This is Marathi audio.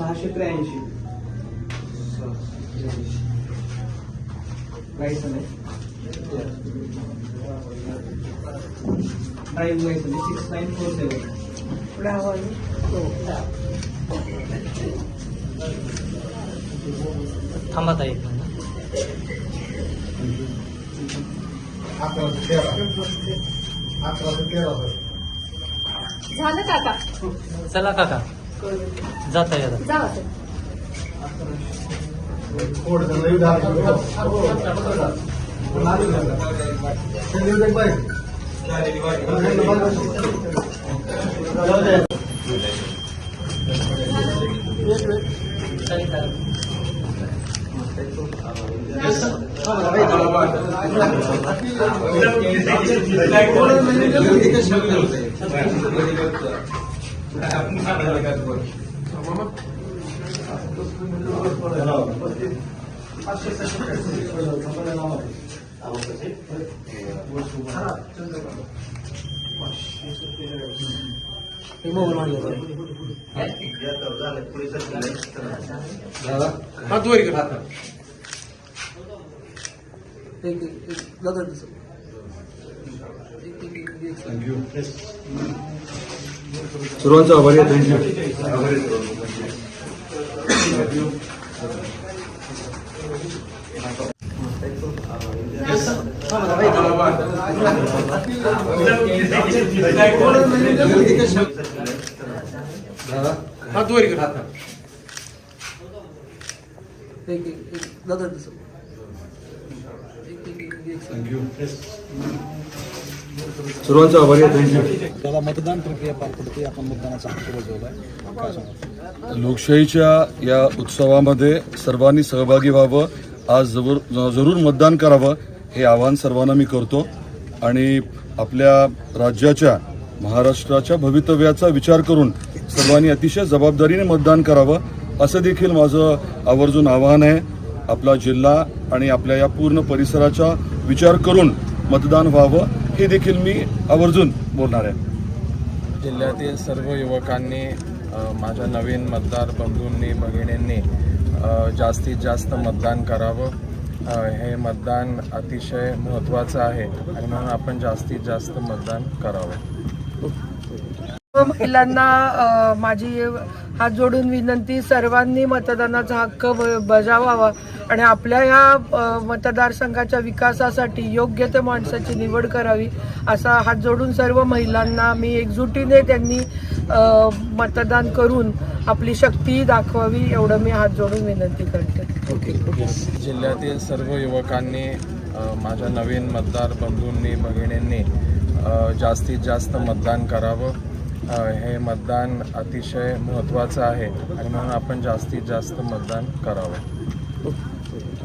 सहाशे त्र्याऐंशी. लायसन आहे. ड्राईव्ह लायसन आहे. सिक्स नाईन फोर सेवन थांबा ताई. एक मिनिट अकराशे तेरा अकराशे तेरा. झालं काका चला काका. जाता येतात जावा ते. कोड त्यांना येऊ द्या. सर्वांचा आभारी आहे थँक्यू सर्वांचा आभारी आहे थँक्यू त्याला मतदान प्रक्रिया पार पडते आपण मतदानाचा हक्क लोकशाहीच्या या उत्सवामध्ये सर्वांनी सहभागी व्हावं आज जरूर जरूर मतदान करावं हे आवाहन सर्वांना मी करतो. आणि आपल्या राज्याच्या महाराष्ट्राच्या भवितव्याचा विचार करून सर्वांनी अतिशय जबाबदारीने मतदान करावं असं देखील माझं आवर्जून आवाहन आहे. आपला जिल्हा आणि आपल्या या पूर्ण परिसराचा विचार करून मतदान व्हावं. हे देखील मी आवर्जून बोलणार आहे. जिल्ह्यातील सर्व युवकांनी माझ्या नवीन मतदार बंधूंनी भगिनींनी जास्तीत जास्त मतदान करावं. हे मतदान अतिशय महत्त्वाचं आहे आणि म्हणून आपण जास्तीत जास्त मतदान करावं. महिलांना माझी हात जोडून विनंती सर्वांनी मतदानाचा हक्क ब- बजावावा. आणि आपल्या या मतदारसंघाच्या विकासासाठी योग्य त्या माणसाची निवड करावी असा हात जोडून सर्व महिलांना मी एकजुटीने त्यांनी मतदान करून आपली शक्ती दाखवावी एवढं मी हात जोडून विनंती करते. जिल्ह्यातील सर्व युवकांनी माझ्या नवीन मतदार बंधूंनी भगिनींनी जास्तीत जास्त मतदान करावं. हे मतदान अतिशय महत्त्वाचं आहे आणि म्हणून आपण जास्तीत जास्त मतदान करावं. Gracias.